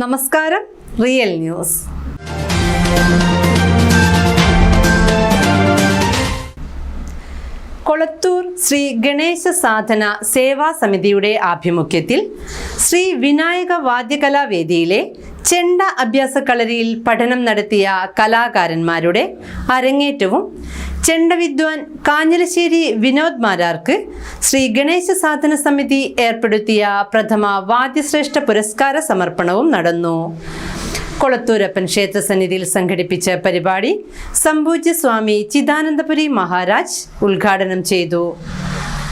നമസ്കാരം real news. Kolathur Shri Ganesha Sadhana Seva സമിതിയുടെ ആഭിമുഖ്യത്തിൽ ശ്രീ വിനായക വാദ്യകലാവേദിയിലെ ചെണ്ട അഭ്യാസ കളരിയിൽ പഠനം നടത്തിയ കലാകാരന്മാരുടെ അരങ്ങേറ്റവും ചെണ്ടവിദ്വാൻ കാഞ്ഞിലശ്ശേരി വിനോദ് മാരാർക്ക് ശ്രീ ഗണേശ സാധന സമിതി ഏർപ്പെടുത്തിയ പ്രഥമ വാദ്യശ്രേഷ്ഠ പുരസ്കാര സമർപ്പണവും നടന്നു. കൊളത്തൂരപ്പൻ ക്ഷേത്ര സന്നിധിയിൽ സംഘടിപ്പിച്ച പരിപാടി സംപൂജ്യ സ്വാമി ചിദാനന്ദപുരി മഹാരാജ് ഉദ്ഘാടനം ചെയ്തു.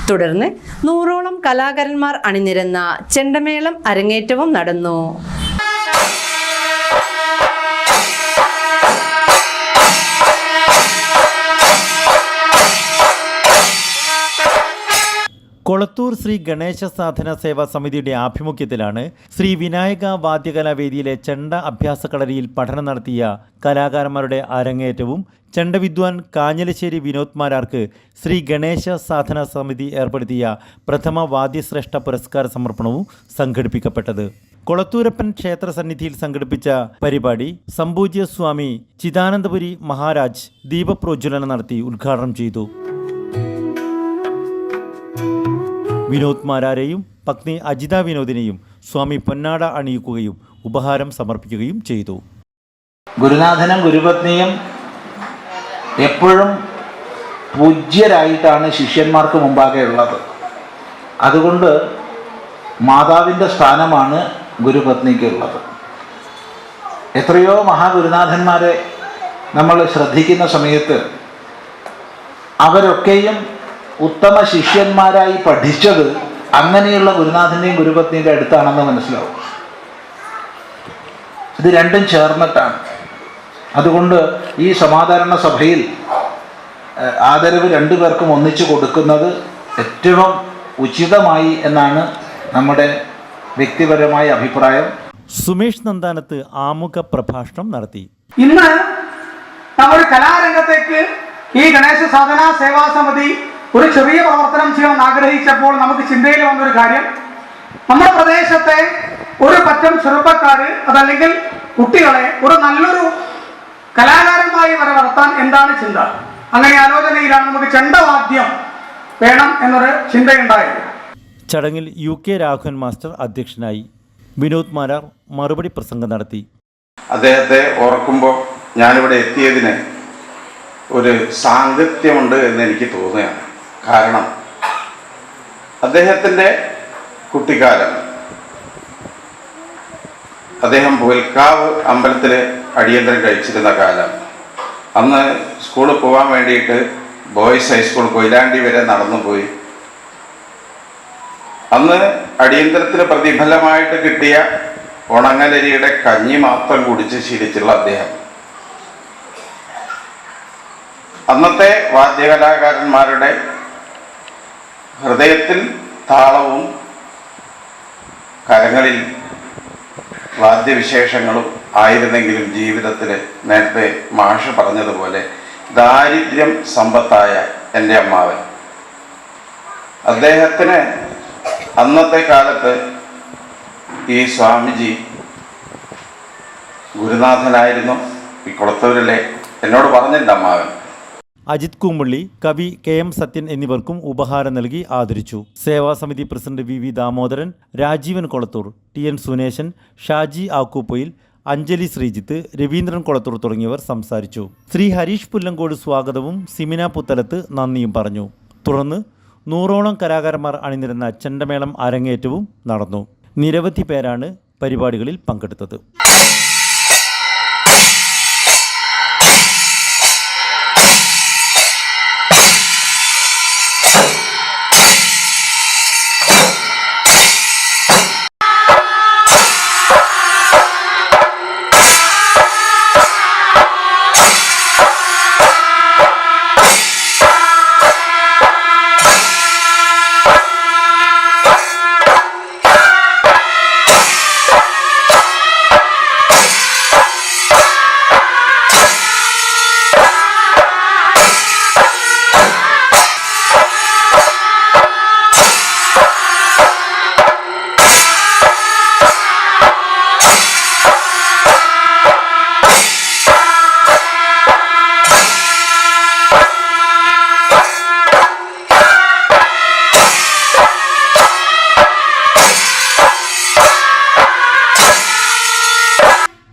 തുടർന്ന് നൂറോളം കലാകാരന്മാർ അണിനിരന്ന ചെണ്ടമേളം അരങ്ങേറ്റവും നടന്നു. കൊളത്തൂർ ശ്രീ ഗണേശ സാധന സേവാ സമിതിയുടെ ആഭിമുഖ്യത്തിലാണ് ശ്രീ വിനായക വാദ്യകലാവേദിയിലെ ചെണ്ട അഭ്യാസ കളരിയിൽ പഠനം നടത്തിയ കലാകാരന്മാരുടെ അരങ്ങേറ്റവും ചെണ്ടവിദ്വാൻ കാഞ്ഞലശ്ശേരി വിനോദ് മാരാർക്ക് ശ്രീ ഗണേശ സാധന സമിതി ഏർപ്പെടുത്തിയ പ്രഥമ വാദ്യശ്രേഷ്ഠ പുരസ്കാര സമർപ്പണവും സംഘടിപ്പിക്കപ്പെട്ടത്. കൊളത്തൂരപ്പൻ ക്ഷേത്ര സന്നിധിയിൽ സംഘടിപ്പിച്ച പരിപാടി സംപൂജ്യ സ്വാമി ചിദാനന്ദപുരി മഹാരാജ് ദീപപ്രോജ്വലനം നടത്തി ഉദ്ഘാടനം ചെയ്തു. വിനോദ് മാരാരെയും പത്നി അജിത വിനോദിനെയും സ്വാമി പൊന്നാട അണിയിക്കുകയും ഉപഹാരം സമർപ്പിക്കുകയും ചെയ്തു. ഗുരുനാഥനും ഗുരുപത്നിയും എപ്പോഴും പൂജ്യരായിട്ടാണ് ശിഷ്യന്മാർക്ക് മുമ്പാകെ ഉള്ളത്. അതുകൊണ്ട് മാതാവിന്റെ സ്ഥാനമാണ് ഗുരുപത്നിക്കുള്ളത്. എത്രയോ മഹാഗുരുനാഥന്മാരെ നമ്മൾ ശ്രദ്ധിക്കുന്ന സമയത്ത് അവരൊക്കെയും ഉത്തമ ശിഷ്യന്മാരായി പഠിച്ചത് അങ്ങനെയുള്ള ഗുരുനാഥന്റെയും ഗുരുപത്നിയുടെ അടുത്താണെന്ന് മനസ്സിലാവും. ഇത് രണ്ടും ചേർന്നിട്ടാണ്. അതുകൊണ്ട് ഈ സമാധാരണ സഭയിൽ ആദരവ് രണ്ടു പേർക്കും ഒന്നിച്ചു കൊടുക്കുന്നത് ഏറ്റവും ഉചിതമായി എന്നാണ് നമ്മുടെ വ്യക്തിപരമായ അഭിപ്രായം. സുമേഷ് നന്ദാനത്ത് ആമുഖ പ്രഭാഷണം നടത്തി. ഇന്ന് നമ്മുടെ കലാരംഗത്തേക്ക് ഈ ഗണേശ സാധന സേവാ സമിതി ഒരു ചെറിയ പ്രവർത്തനം ചെയ്യാൻ ആഗ്രഹിച്ചപ്പോൾ നമുക്ക് ചിന്തയിൽ വന്നൊരു കാര്യം. നമ്മുടെ പ്രദേശത്തെ ഒരു പറ്റം ചെറുപ്പക്കാര് അതല്ലെങ്കിൽ കുട്ടികളെ ഒരു നല്ലൊരു കലാകാരന്മാരി വരെ വളർത്താൻ എന്താണ് ചിന്ത? അങ്ങനെ ആലോചനയിലാണ് നമുക്ക് ചെണ്ടവാദ്യം വേണം എന്നൊരു ചിന്തയുണ്ടായത്. ചടങ്ങിൽ യു കെ രാഘവൻ മാസ്റ്റർ അധ്യക്ഷനായി വിനോദ് മാരാർ മറുപടി പ്രസംഗം നടത്തി. അദ്ദേഹത്തെ ഓർക്കുമ്പോൾ ഞാനിവിടെ എത്തിയതിന് ഒരു സാങ്കത്യമുണ്ട് എന്ന് എനിക്ക് തോന്നുകയാണ്. കാരണം. അദ്ദേഹത്തിന്റെ കുട്ടിക്കാലം. അദ്ദേഹം പുൽക്കാവ് അമ്പലത്തിൽ അടിയന്തരം കഴിച്ചിരുന്ന കാലം. അന്ന് സ്കൂളിൽ പോകാൻ വേണ്ടിയിട്ട് ബോയ്സ് ഹൈസ്കൂൾ കൊയിലാണ്ടി വരെ നടന്നു പോയി അന്ന് അടിയന്തരത്തിന് പ്രതിഫലമായിട്ട് കിട്ടിയ ഉണങ്ങലരിയുടെ കഞ്ഞി മാത്രം കുടിച്ച് ശീലിച്ചുള്ള അദ്ദേഹം. അന്നത്തെ വാദ്യകലാകാരന്മാരുടെ ഹൃദയത്തിൽ താളവും കരങ്ങളിൽ വാദ്യവിശേഷങ്ങളും ആയിരുന്നെങ്കിലും ജീവിതത്തിൽ നേരത്തെ മാഷ് പറഞ്ഞതുപോലെ ദാരിദ്ര്യം സമ്പത്തായ എന്റെ അമ്മാവൻ. അദ്ദേഹത്തിന് അന്നത്തെ കാലത്ത് ഈ സ്വാമിജി ഗുരുനാഥനായിരുന്നു. ഈ കുളത്തൂരിലെ എന്നോട് പറഞ്ഞിട്ടുണ്ട് അമ്മാവൻ. അജിത് കൂമ്പള്ളി കവി കെ എം സത്യൻ എന്നിവർക്കും ഉപഹാരം നൽകി ആദരിച്ചു. സേവാസമിതി president V V Damodaran Rajeevan Kolathur T N Suneshan Shaji Akkoopoyil Anjali Sreejith Raveendran Kolathur തുടങ്ങിയവർ സംസാരിച്ചു. ശ്രീ ഹരീഷ് പുല്ലങ്കോട് സ്വാഗതവും സിമിന പുത്തലത്ത് നന്ദിയും പറഞ്ഞു. തുടർന്ന് നൂറോളം കലാകാരന്മാർ അണിനിരുന്ന ചെണ്ടമേളം അരങ്ങേറ്റവും നടന്നു. നിരവധി പേരാണ് പരിപാടികളിൽ പങ്കെടുത്തത്.